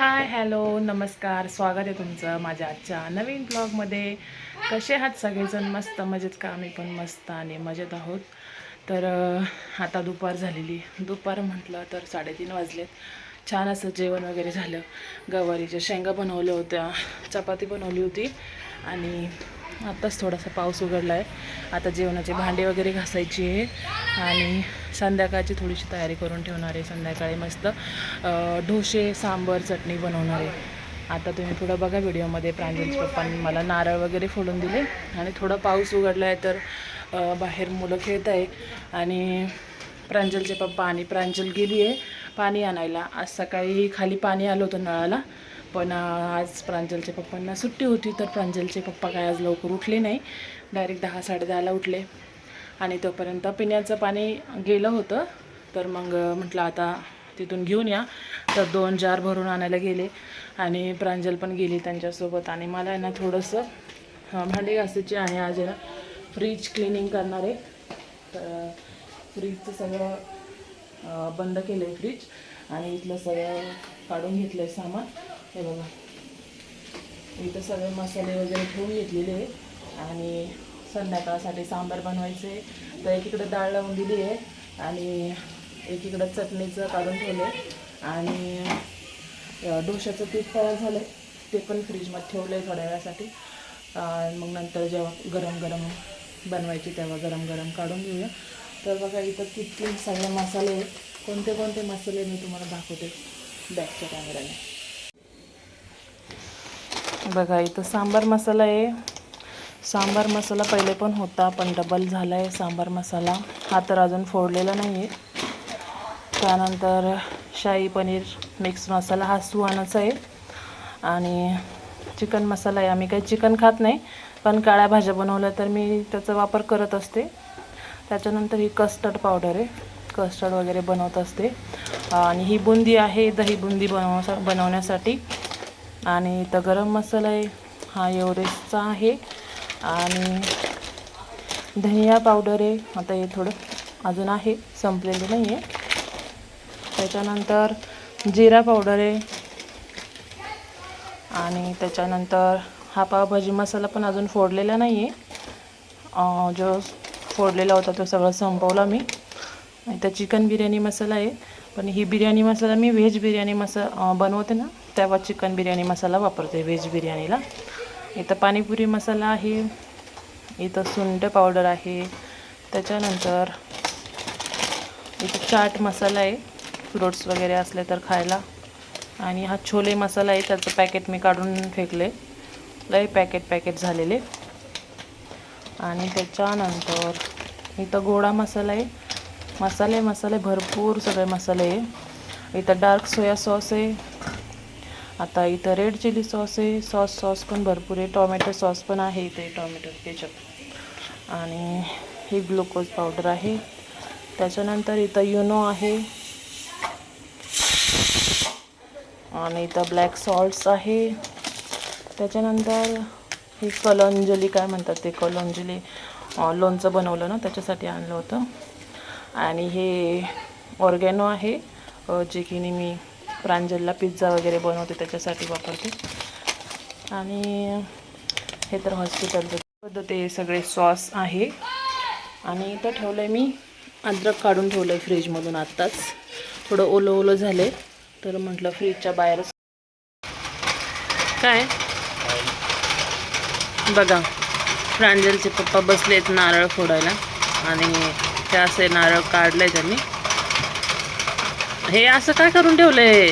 Hi hello नमस्कार स्वागत आहे तुमचं माझ्या आजच्या नवीन ब्लॉगमध्ये. कसे आहात सगळेजण? मस्त मजेत का? आम्ही पण मस्त आणि मजेत आहोत. तर आता दुपार झालेली. दुपार म्हटलं तर साडेतीन वाजलेत. छान असं जेवण वगैरे झालं. गवारीच्या शेंगा बनवल्या होत्या चपाती बनवली होती आणि आत्ताच थोडासा पाऊस उघडला आहे आता जेवणाचे भांडे वगैरे घासायची आहे आणि संध्याकाळची थोडीशी तयारी करून ठेवणार आहे. संध्याकाळी मस्त ढोसे डोसे सांबर चटणी बनवणार आहे. आता तुम्ही पुढं बघा व्हिडिओमध्ये प्रांजलच्या पप्पांनी मला नारळ वगैरे फोडून दिले. आणि थोडा पाऊस उघडला आहे तर बाहेर मुलं खेळत आहे. आणि प्रांजलचे पप्पा आणि प्रांजल गेली आहे पाणी आणायला. आज सकाळी खाली पाणी आलं होतं नळाला. पण आज प्रांजलच्या पप्पांना सुट्टी होती तर प्रांजलचे पप्पा काय आज लवकर उठले नाही. डायरेक्ट दहा साडेदहाला उठले. आणि तोपर्यंत पिण्याचं पाणी गेलं होतं. तर मग म्हटलं आता तिथून घेऊन या. तर दोन जार भरून आणायला गेले. आणि प्रांजल पण गेली त्यांच्यासोबत. आणि मला आहे ना थोडंसं भांडे भांडी घासायची आहे आज ना फ्रीज क्लिनिंग करणार आहे. तर फ्रीजचं सगळं बंद केलं आहे फ्रीज आणि इथलं सगळं काढून घेतलं आहे सामान. हे बघा. इथं सगळे मसाले वगैरे ठेवून घेतलेले आणि संध्याकाळसाठी सांबार बनवायचे. तर एकीकडं डाळ लावून दिली आहे. आणि एकीकडं चटणीचं काढून ठेवलं आणि डोशाचं पीठ तयार झालं आहे ते पण फ्रीजमध्ये ठेवलं आहे थोड्या वेळासाठी. मग नंतर जेव्हा गरम गरम बनवायची तेव्हा गरम गरम काढून घेऊया. तर बघा इथं किती सगळे मसाले आहेत. कोणते कोणते मसाले मी तुम्हाला दाखवते. बॅकच्या कॅमेऱ्याने बघा इथं सांबार मसाला आहे. सांबार मसाला पहिले पण होता पण डबल झाला आहे सांबार मसाला. हा तर अजून फोडलेला नाही आहे त्यानंतर शाही पनीर मिक्स मसाला हा सुहानाचा आहे. आणि चिकन मसाला आहे. आम्ही काही चिकन खात नाही पण काळ्या भाज्या बनवल्या तर मी त्याचा वापर करत असते. त्याच्यानंतर ही कस्टर्ड पावडर आहे. कस्टर्ड वगैरे बनवत असते. आणि ही बुंदी आहे दही बुंदी बनव बनवण्यासाठी. आणि इथं गरम मसाला आहे. हा एवरेस्टचा आहे. आणि धनिया पावडर आहे. आता हे थोडं अजून आहे. संपलेलं नाही आहे त्याच्यानंतर जिरा पावडर आहे. आणि त्याच्यानंतर हा पावभाजी मसाला पण अजून फोडलेला नाही आहे जो फोडलेला होता तो सगळं संपवला मी. आणि चिकन बिर्याणी मसाला आहे. पण ही बिर्याणी मसाला मी व्हेज बिर्याणी मसा बनवते ना तेव्हा चिकन बिर्याणी मसाला वापरते व्हेज बिर्याणीला. इथं पाणीपुरी मसाला आहे इथं सुंड पावडर आहे त्याच्यानंतर इथं चाट मसाला आहे फ्रुट्स वगैरे असले तर खायला. आणि हा छोले मसाला आहे त्याचं पॅकेट मी काढून फेकले. लय पॅकेट पॅकेट झालेले. आणि त्याच्यानंतर इथं गोडा मसाला आहे. मसाले मसाले भरपूर सगळे मसाले आहे. इथं डार्क सोया सॉस आहे. आता इथं रेड चिली सॉस आहे. सॉस सॉस पण भरपूर आहे. टॉमॅटो सॉस पण आहे इथे टॉमॅटो केचप आणि ही ग्लुकोज पावडर आहे. त्याच्यानंतर इथं युनो आहे. आणि इथं ब्लॅक सॉल्ट्स आहे. त्याच्यानंतर ही कलंजली काय म्हणतात ते? कलंजली लोणचं बनवलं ना त्याच्यासाठी आणलं होतं. आणि हे ऑर्गॅनो आहे. जे की नेहमी प्रांजलला पिझ्झा वगैरे बनवते त्याच्यासाठी वापरते. आणि हे तर हॉस्पिटलचं पद्धती सगळे सॉस आहे. आणि इथं ठेवलं आहे मी अद्रक काढून ठेवलं आहे फ्रीजमधून आत्ताच. थोडं ओलं ओलं झालं आहे तर म्हटलं फ्रीजच्या बाहेरच काय? बघा प्रांजलचे पप्पा बसले आहेत नारळ फोडायला. आणि ते असे नारळ काढले त्यांनी हे असं काय करून ठेवलंय?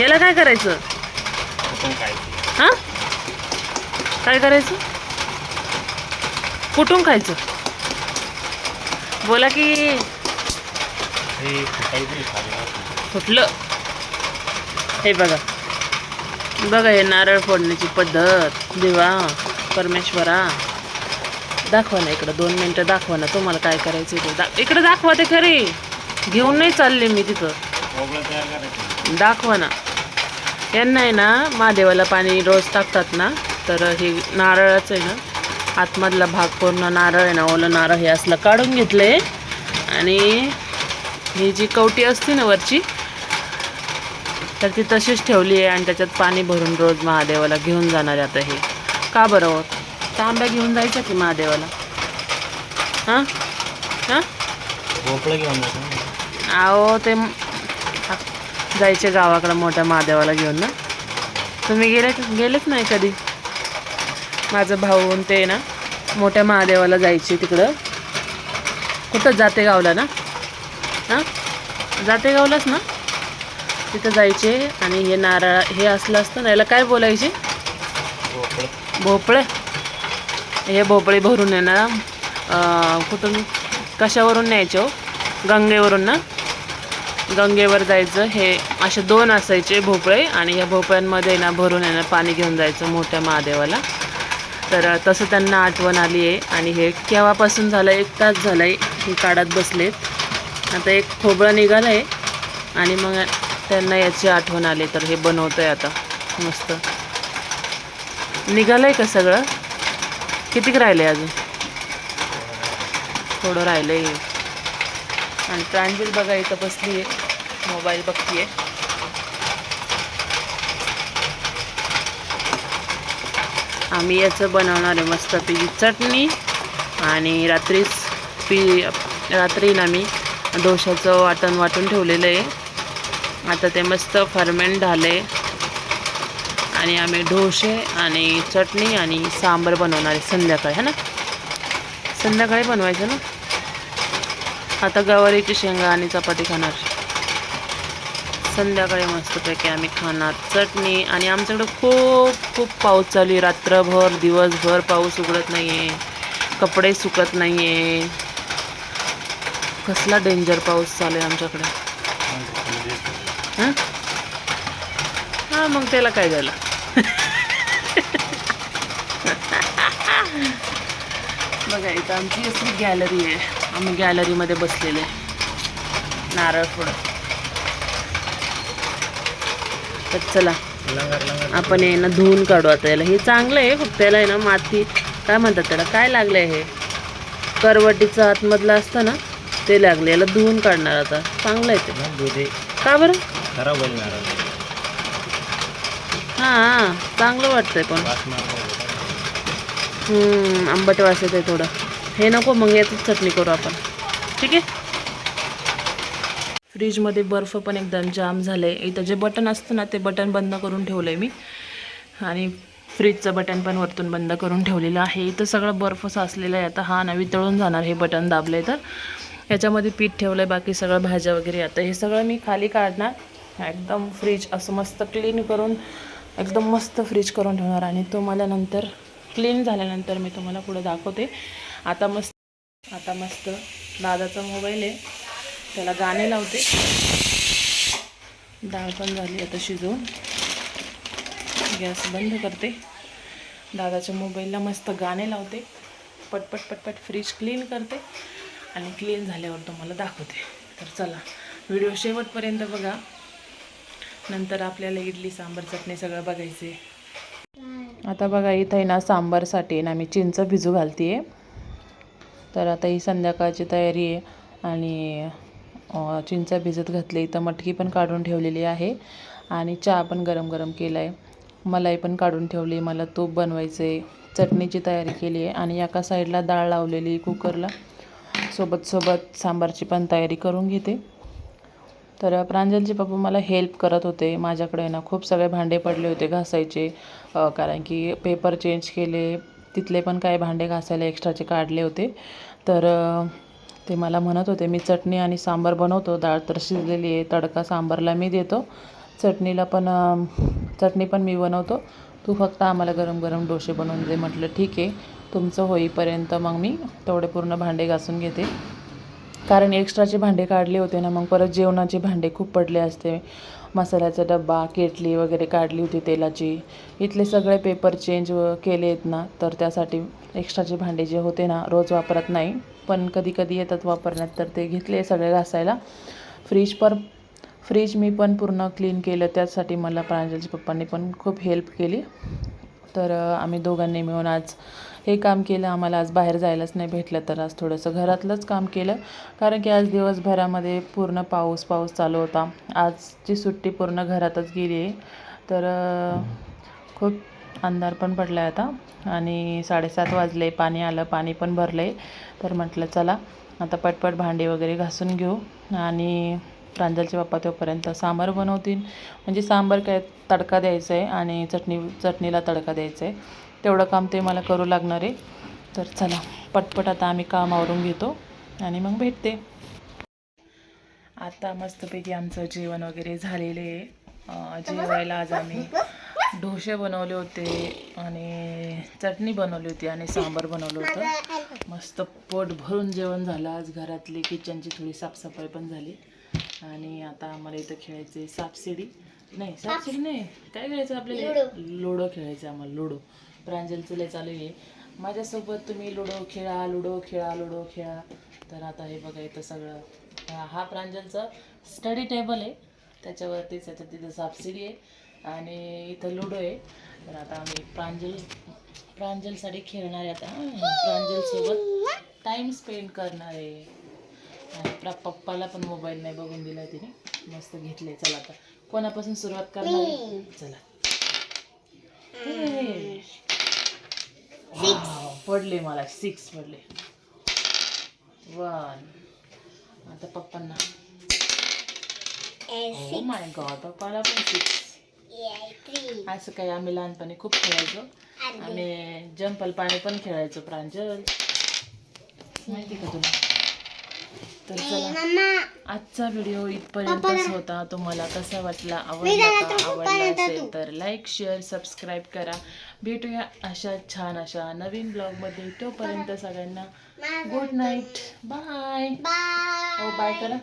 याला काय करायचं? हा? काय करायचं? कुठून खायचं? बोला की. फुटलं. हे बघा. बघा हे नारळ फोडण्याची पद्धत. देवा परमेश्वरा. दाखवा ना इकडं. दोन मिनटं दाखवा ना तुम्हाला काय करायचं ते. दा इकडं दाखवा ते खरी. घेऊन नाही चालले मी तिथं. दाखवा ना. यांना आहे ना महादेवाला पाणी रोज टाकतात ना तर हे नारळाचं आहे ना आतमधला भाग पूर्ण नारळ आहे ना ओलं नारळ हे असलं काढून घेतलं आहे आणि ही जी कवटी असते ना वरची तर ती तशीच ठेवली आहे आणि त्याच्यात पाणी भरून रोज महादेवाला घेऊन जाणार आहे आता हे. का बरं हो? तांब्या घेऊन जायच्या की महादेवाला? हां? हां? भोपळं घेऊन जायचं अहो ते जायचे गावाकडं मोठ्या महादेवाला घेऊन ना. तुम्ही गेले गेलेच नाही कधी? माझं भाऊ ते ना मोठ्या महादेवाला जायचे तिकडं. कुठं? जाते गावला ना. हां? जाते गावलाच ना. तिथं जायचे आणि हे नारळ हे असलं असतं ना याला काय बोलायचे? भोपळं. हे भोपळे भरून अं, कुठून? कशावरून न्यायचे हो? गंगेवरून ना? गंगेवर जायचं हे असे दोन असायचे भोपळे आणि या भोपळ्यांमध्ये ना भरून येणं पाणी घेऊन जायचं मोठ्या महादेवाला. तर तसं त्यांना आठवण आली आहे आणि हे केव्हापासून झालं एक तास झालं आहे हे काढत बसलेत. आता एक खोबरं निघालं आहे आणि मग त्यांना याची आठवण आली तर हे बनवतं आहे आता. मस्त. निघालं आहे का सगळं? कितीक राहिलं आहे अजून? थोडं राहिलं आहे आणि प्रांजल बघा इथं बसली आहे मोबाईल बघतीये आम्ही याचं बनवणार आहे मस्तपैकी चटणी आणि रात्रीच पी रात्री ना मी डोशाचं वाटण वाटून ठेवलेलं आहे. आता ते मस्त फर्मेंट झालं आहे आणि आम्ही डोसे आणि चटणी आणि सांबर बनवणार आहे संध्याकाळी है ना? संध्याकाळी बनवायचं ना? आता गवारीची शेंगा आणि चपाती खाणार. संध्याकाळी मस्तपैकी आम्ही खाणार. चटणी आणि आमच्याकडं खूप खूप पाऊस चालू आहे. रात्रभर दिवसभर पाऊस उघडत नाही आहे कपडे सुकत नाही आहे कसला डेंजर पाऊस चालू आहे आमच्याकडे. हां? हां मग त्याला काय झालं? बघा इथं आमची अशी गॅलरी आहे. आम्ही गॅलरीमध्ये बसलेले आहे. नारळ फोडत. तर चला. आपण हे ना धुवून काढू आता याला. हे चांगलं आहे फक्त त्याला आहे ना माती काय म्हणतात त्याला काय लागलं आहे हे? करवटीचं आतमधलं असतं ना ते लागलं याला धुवून काढणार आता. चांगलं आहे ते. का बरं? खराब होईल हां चांगलं वाटतंय पण. आंबट वास येते थोडं. हे नको मग याचीच चटणी करू आपण. ठीक आहे? फ्रीजमध्ये बर्फ पण एकदम जाम झालं आहे इथं जे बटन असतं ना ते बटन बंद करून ठेवलं आहे मी. आणि फ्रीजचं बटन पण वरतून बंद करून ठेवलेलं आहे. इथं सगळं बर्फ साचलेलं आहे. आता हा ना वितळून जाणार हे बटन दाबलं आहे तर. याच्यामध्ये पीठ ठेवलं आहे बाकी सगळं भाज्या वगैरे. आता हे सगळं मी खाली काढणार. एकदम फ्रीज असं मस्त क्लीन करून एकदम मस्त फ्रीज करून ठेवणार. आणि तुम्हाला नंतर क्लीन झाल्यानंतर मी तुम्हाला पुढे दाखवते. आता मस्त आता मस्त दादाचा मोबाईल आहे. त्याला गाणे लावते. डाळ पण झाली आता शिजवून. गॅस बंद करते. दादाच्या मोबाईलला मस्त गाणे लावते. पटपट पटपट फ्रीज क्लीन करते आणि क्लीन झाल्यावर तुम्हाला दाखवते. तर चला व्हिडिओ शेवटपर्यंत बघा. नंतर आपल्याला इडली सांबार चटणी सगळं बघायचे. आता बघा इथं आहे ना सांबारसाठी ना मी चिंच भिजू घालते आहे तर आता ही संध्याकाळची तयारी आहे आणि चिंच भिजत घातली तर मटकी पण काढून ठेवलेली आहे आणि चहा पण गरम गरम केला आहे मलाई पण काढून ठेवली मला तूप बनवायचं आहे चटणीची तयारी केली आहे आणि एका साईडला डाळ लावलेली कुकरला. सोबत सोबत सांबारची पण तयारी करून घेते. तर प्रांजलचे पप्पा मला हेल्प करत होते. माझ्याकडे ना खूप सगळे भांडे पडले होते घासायचे. कारण की पेपर चेंज केले. तिथले पण काही भांडे घासायला एक्स्ट्राचे काढले होते. तर ते मला म्हणत होते मी चटणी आणि सांबार बनवतो डाळ तर शिजलेली आहे तडका सांबारला मी देतो. चटणीला पण चटणी पण मी बनवतो. तू फक्त आम्हाला गरम गरम डोसे बनवून दे. म्हटलं ठीक आहे तुमचं होईपर्यंत मग मी तेवढे पूर्ण भांडे घासून घेते. कारण एक्स्ट्राचे भांडे काढले होते ना मग परत जेवणाचे भांडे खूप पडले असते. मसाल्याचा डब्बा केटली वगैरे काढली होती तेलाची. इथले सगळे पेपर चेंज केले आहेत ना तर त्यासाठी एक्स्ट्राचे भांडे जे होते ना रोज वापरत नाही. पण कधी कधी येतात वापरण्यात तर ते घेतले सगळे घासायला. फ्रीज पर फ्रीज मी पण पूर्ण क्लीन केलं. त्यासाठी मला प्रांजलच्या पप्पांनी पण खूप हेल्प केली. तर आम्ही दोघांनी मिळून आज हे काम केलं. आम्हाला आज बाहेर जायलाच नाही भेटलं तर आज थोडंसं घरातलंच काम केलं. कारण की आज दिवसभरामध्ये पूर्ण पाऊस पाऊस चालू होता. आजची सुट्टी पूर्ण घरातच गेली आहे. तर खूप अंधार पण पडला आहे आता. आणि साडेसात वाजले पाणी आलं पाणी पण भरलं. आहे तर म्हटलं चला आता पटपट भांडी वगैरे घासून घेऊ. आणि प्रांजलचे पप्पा तोपर्यंत सांबार बनवतील. म्हणजे सांबार काय तडका द्यायचा आहे आणि चटणी चटणीला तडका द्यायचा आहे तेवढं काम ते मला करू लागणार आहे. तर चला पटपट आता आम्ही काम आवरून घेतो आणि मग भेटते. आता मस्तपैकी आमचं जेवण वगैरे झालेले आहे. जेवायला आज आम्ही ढोसे बनवले होते आणि चटणी बनवली होती आणि सांबार बनवलं होतं. मस्त पोट भरून जेवण झालं. आज घरातली किचनची थोडी साफसफाई पण झाली. आणि आता आम्हाला इथं खेळायचे सापशिडी. नाही सापशिडी नाही. काय खेळायचं आपल्याला? लुडो. खेळायचं आम्हाला लुडो. प्रांजलचं लय चालू आहे. माझ्यासोबत तुम्ही लुडो खेळा लुडो खेळा लुडो खेळा. तर आता हे बघा इथं सगळं. हा- प्रांजलचा स्टडी टेबल आहे. त्याच्यावरतीच त्याच्या तिथं सापशिडी आहे. आणि इथं लुडो आहे. तर आता आम्ही प्रांजल प्रांजलसाठी खेळणार आहे आता. प्रांजलसोबत टाईम स्पेंड करणार आहे. आणि प्रा पप्पाला पण मोबाईल नाही बघून दिला तिने. मस्त घेतले चला आता. कोणापासून सुरुवात करणार आहे? चला. पडले मला. सिक्स पडले. वन आता पप्पांना. माय गॉड पप्पाला पण सिक्स असं काही आम्ही लहानपणी खूप खेळायचो. आम्ही जंपल पाणी पण खेळायचो प्रांजल. माहिती का तुला? तर चला. आजचा व्हिडिओ इथपर्यंतच होता. तुम्हाला कसा वाटला आवडला का आवडला असेल तर लाईक शेअर सबस्क्राईब करा. भेटूया अशा छान अशा नवीन ब्लॉगमध्ये तोपर्यंत सगळ्यांना good night bye bye bye करा.